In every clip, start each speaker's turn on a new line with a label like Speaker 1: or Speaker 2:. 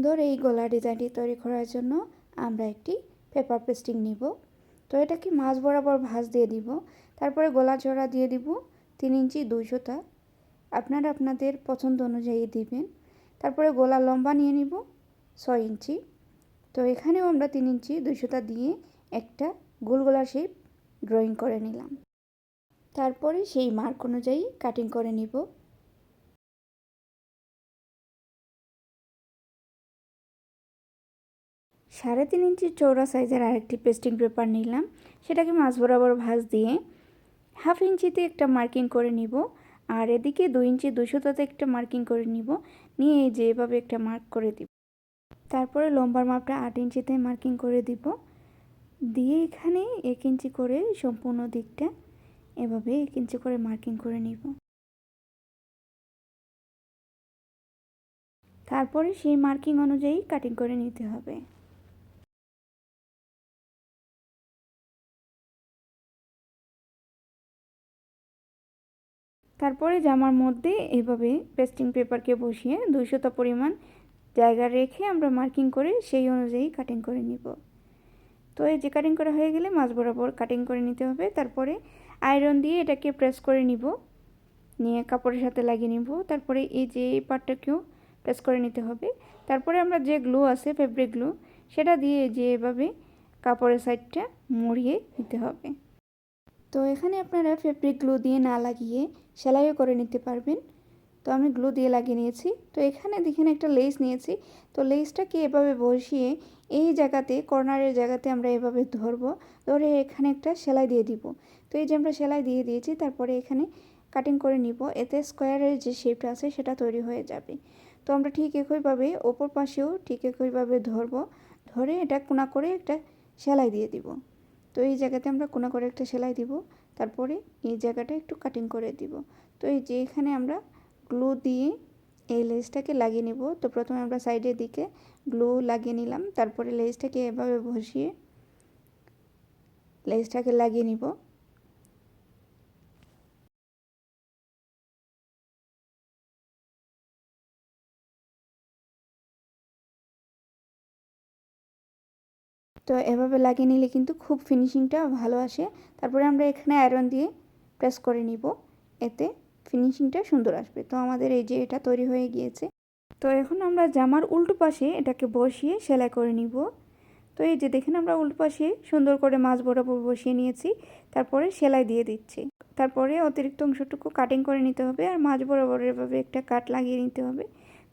Speaker 1: সুন্দর এই গলা ডিজাইনটি তৈরি করার জন্য আমরা একটি পেপার পেস্টিং নিব। তো এটাকে মাছ বরাবর ভাঁজ দিয়ে দিব। তারপরে গলা জোড়া দিয়ে দিব তিন ইঞ্চি দুইশোটা আপনারা আপনাদের পছন্দ অনুযায়ী দিবেন। তারপরে গলা লম্বা নিয়ে নিব ছয় ইঞ্চি। তো এখানেও আমরা তিন ইঞ্চি দুইশোটা দিয়ে একটা গোল গলা শেপ ড্রয়িং করে নিলাম। তারপরে সেই মার্ক অনুযায়ী কাটিং করে নিব। সাড়ে তিন ইঞ্চি চৌড়া সাইজের আরেকটি পেস্টিং পেপার নিলাম। সেটাকে মাছ বরাবর ভাঁজ দিয়ে হাফ ইঞ্চিতে একটা মার্কিং করে নিব আর এদিকে দুই ইঞ্চি দুশোটাতে একটা মার্কিং করে নিব। নিয়ে এই যে এভাবে একটা মার্ক করে দিব। তারপরে লম্বার মাপটা আট ইঞ্চিতে মার্কিং করে দিব। দিয়ে এখানে এক ইঞ্চি করে সম্পূর্ণ দিকটা এভাবে এক ইঞ্চি করে মার্কিং করে নিব। তারপরে সেই মার্কিং অনুযায়ী কাটিং করে নিতে হবে। তারপরে জামার মধ্যে এভাবে পেস্টিং পেপারকে বসিয়ে দুইশোটা পরিমাণ জায়গা রেখে আমরা মার্কিং করে সেই অনুযায়ী কাটিং করে নিব। তো এই যে কাটিং করা হয়ে গেলে মাছ বরাবর কাটিং করে নিতে হবে। তারপরে আয়রন দিয়ে এটাকে প্রেস করে নিব। নিয়ে কাপড়ের সাথে লাগিয়ে নিব। তারপরে এই যে এই পার্টটাকেও প্রেস করে নিতে হবে। তারপরে আমরা যে গ্লু আছে ফেব্রিক গ্লু সেটা দিয়ে যে এভাবে কাপড়ের সাইডটা মুড়িয়ে নিতে হবে। তো এখানে আপনারা ফেব্রিক গ্লু দিয়ে না লাগিয়ে সেলাইও করে নিতে পারবেন। তো আমি গ্লু দিয়ে লাগিয়ে নিয়েছি। তো এখানে দেখেন একটা লেস নিয়েছি। তো লেসটাকে এভাবে বসিয়ে এই জায়গাতে কর্নারের জায়গাতে আমরা এভাবে ধরবো। ধরে এখানে একটা সেলাই দিয়ে দিব। তো এই যে আমরা সেলাই দিয়ে দিয়েছি, তারপরে এখানে কাটিং করে নিব। এতে স্কোয়ারের যে শেপটা আছে, সেটা তৈরি হয়ে যাবে। তো আমরা ঠিক একইভাবে ওপর পাশেও ঠিক একইভাবে ধরবো। ধরে এটা কোনা করে একটা সেলাই দিয়ে দিব। তো এই জায়গাতে আমরা কোনা করে একটা সেলাই দিব, তারপরে এই জায়গাটা একটু কাটিং করে দিব। তো এই যে এখানে আমরা গ্লু দিয়ে এই লেজটাকে লাগিয়ে নেব। তো প্রথমে আমরা সাইডের দিকে গ্লু লাগিয়ে নিলাম, তারপরে লেজটাকে এভাবে বসিয়ে লেজটাকে লাগিয়ে নিব। তো এভাবে লাগিয়ে নিলে কিন্তু খুব ফিনিশিংটা ভালো আসে। তারপরে আমরা এখানে আয়রন দিয়ে প্রেস করে নিব। এতে ফিনিশিংটা সুন্দর আসবে। তো আমাদের এই যে এটা তৈরি হয়ে গিয়েছে। তো এখন আমরা জামার উল্টো পাশে এটাকে বসিয়ে সেলাই করে নিব। তো এই যে দেখেন আমরা উল্টো পাশে সুন্দর করে মাছ বরাবর বসিয়ে নিয়েছি। তারপরে সেলাই দিয়ে দিচ্ছি। তারপরে অতিরিক্ত অংশটুকু কাটিং করে নিতে হবে। আর মাছ বরাবর এভাবে একটা কাট লাগিয়ে নিতে হবে।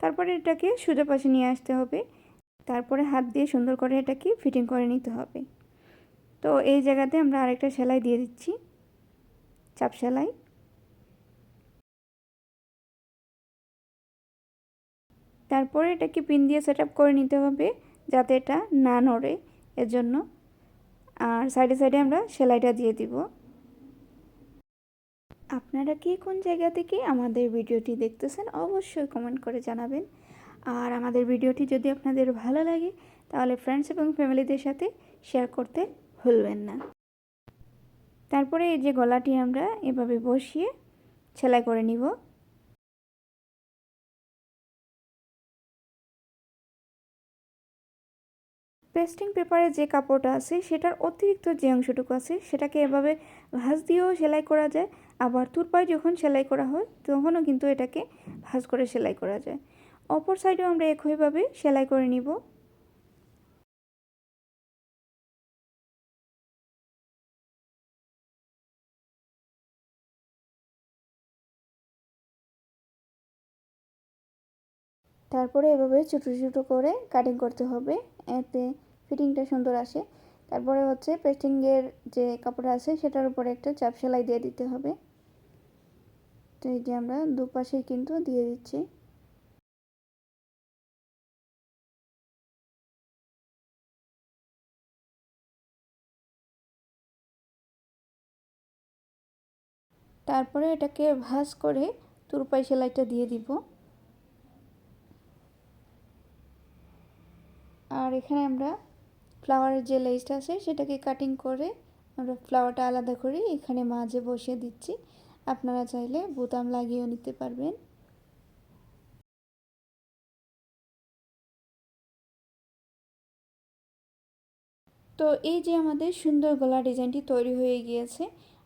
Speaker 1: তারপরে এটাকে সোজা পাশে নিয়ে আসতে হবে। তারপরে হাত দিয়ে সুন্দর করে এটাকে ফিটিং করে নিতে হবে। তো এই জায়গাতে আমরা আরেকটা সেলাই দিয়ে দিচ্ছি, চাপ সেলাই। তারপরে এটাকে পিন দিয়ে সেট করে নিতে হবে যাতে এটা না নড়ে। এর জন্য আর সাইডে সাইডে আমরা সেলাইটা দিয়ে দিব। আপনারা কি কোন জায়গা থেকে আমাদের ভিডিওটি দেখতেছেন অবশ্যই কমেন্ট করে জানাবেন। আর আমাদের ভিডিওটি যদি আপনাদের ভালো লাগে, তাহলে ফ্রেন্ডস এবং ফ্যামিলিদের সাথে শেয়ার করতে ভুলবেন না। তারপরে এই যে গলাটি আমরা এভাবে বসিয়ে সেলাই করে নিব। পেস্টিং পেপারে যে কাপড়টা আছে, সেটার অতিরিক্ত যে অংশটুকু আছে, সেটাকে এভাবে ভাঁজ দিয়েও সেলাই করা যায়। আবার তুরপায় যখন সেলাই করা হয়, তখনও কিন্তু এটাকে ভাঁজ করে সেলাই করা যায়। অপর সাইডেও আমরা একইভাবে সেলাই করে নিব। তারপরে এভাবে ছোটো ছোটো করে কাটিং করতে হবে, এতে ফিটিংটা সুন্দর আসে। তারপরে হচ্ছে পেস্টিংয়ের যে কাপড় আছে, সেটার উপরে একটা চাপ সেলাই দিয়ে দিতে হবে। তো এই যে আমরা দুপাশেই কিন্তু দিয়ে দিচ্ছি। তারপরে এটাকে ভাজ করে তুরপাই সেলাইটা দিয়ে দিব। আর এখানে আমরা ফ্লাওয়ারের যে লেসটা আছে, সেটাকে কাটিং করে আমরা ফ্লাওয়ারটা আলাদা করে এখানে মাঝে বসিয়ে দিচ্ছি। আপনারা চাইলে বোতাম লাগিয়েও নিতে পারবেন। তো এই যে আমাদের সুন্দর গলা ডিজাইনটি তৈরি হয়ে গিয়েছে,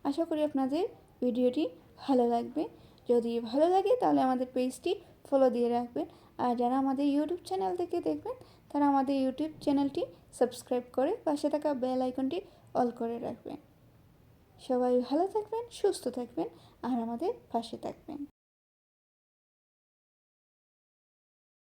Speaker 1: আশা করি আপনাদের ভিডিওটি ভালো লাগবে। যদি ভালো লাগে তাহলে আমাদের পেজটি ফলো দিয়ে রাখবেন। আর যারা আমাদের ইউটিউব চ্যানেল থেকে দেখবেন, তারা আমাদের ইউটিউব চ্যানেলটি সাবস্ক্রাইব করে পাশে থাকা বেল আইকনটি অল করে রাখবেন। সবাই ভালো থাকবেন, সুস্থ থাকবেন, আর আমাদের পাশে থাকবেন।